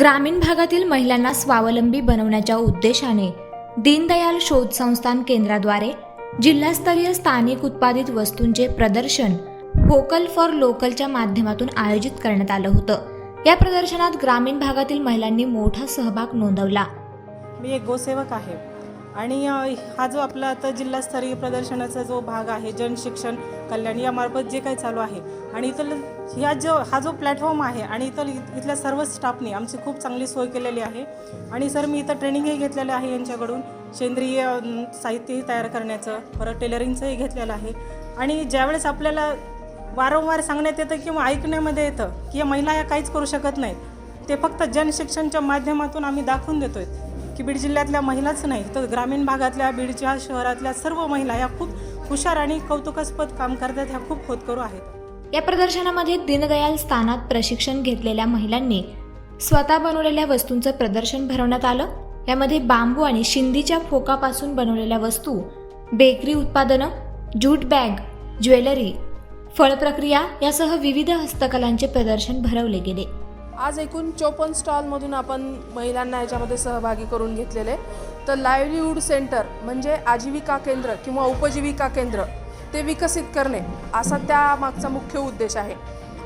ग्रामीण भागातील महिलांना स्वावलंबी बनवण्याच्या उद्देशाने दीनदयाल शोध संस्थान केंद्राद्वारे जिल्हास्तरीय स्थानिक उत्पादित वस्तूंचे प्रदर्शन व्होकल फॉर लोकलच्या माध्यमातून आयोजित करण्यात आलं होतं. या प्रदर्शनात ग्रामीण भागातील महिलांनी मोठा सहभाग नोंदवला. मी एक गोसेवक आहे. आणि हा जो आपला आता जिल्हास्तरीय प्रदर्शनाचा जो भाग आहे जनशिक्षण कल्याण यामार्फत जे काही चालू आहे आणि इथलं ह्या जो हा जो प्लॅटफॉर्म आहे आणि इथं इथल्या सर्व स्टाफने आमची खूप चांगली सोय केलेली आहे आणि सर मी इथं ट्रेनिंगही घेतलेलं आहे यांच्याकडून. सेंद्रिय साहित्यही तयार करण्याचं परत टेलरिंगचंही घेतलेलं आहे आणि ज्यावेळेस आपल्याला वारंवार सांगण्यात येतं किंवा ऐकण्यामध्ये येतं की या महिला या काहीच करू शकत नाहीत ते फक्त जनशिक्षणच्या माध्यमातून आम्ही दाखवून देतोय. की बीड जिल्ह्यातल्या महिलाच नाही तर ग्रामीण भागातल्या बीडच्या शहरातल्या सर्व महिला या खूप हुशार आणि कौतुकास्पद काम करतात ह्या खूप खोतकरू आहेत. या प्रदर्शनामध्ये दीनदयाल स्थानात प्रशिक्षण घेतलेल्या महिलांनी स्वतः बनवलेल्या वस्तूंचं प्रदर्शन भरवण्यात आलं. यामध्ये बांबू आणि शिंदीच्या फोकापासून बनवलेल्या वस्तू बेकरी उत्पादनं ज्यूट बॅग ज्वेलरी फळप्रक्रिया यासह विविध हस्तकलांचे प्रदर्शन भरवले गेले. आज एकूण चोपन्न स्टॉलमधून आपण महिलांना याच्यामध्ये सहभागी करून घेतलेले तर लाईव्हलीहूड सेंटर म्हणजे आजीविका केंद्र किंवा उपजीविका केंद्र ते विकसित करणे असा त्या मागचा मुख्य उद्देश आहे.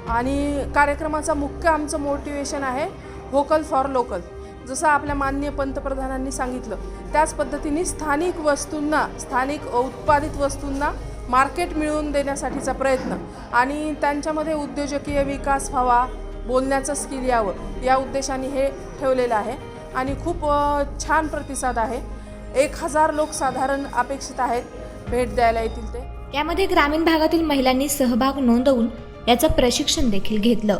आणि कार्यक्रमाचा मुख्य आमचं मोटिवेशन आहे व्होकल फॉर लोकल जसं आपल्या माननीय पंतप्रधानांनी सांगितलं त्याच पद्धतीने स्थानिक वस्तूंना स्थानिक उत्पादित वस्तूंना मार्केट मिळवून देण्यासाठीचा प्रयत्न आणि त्यांच्यामध्ये उद्योजकीय विकास व्हावा बोलण्याचं स्किल यावं या उद्देशाने हे ठेवलेलं आहे. आणि खूप छान प्रतिसाद आहे. एक हजार लोक साधारण अपेक्षित आहेत भेट द्यायला येतील ते. यामध्ये ग्रामीण भागातील महिलांनी सहभाग नोंदवून याचं प्रशिक्षण देखील घेतलं.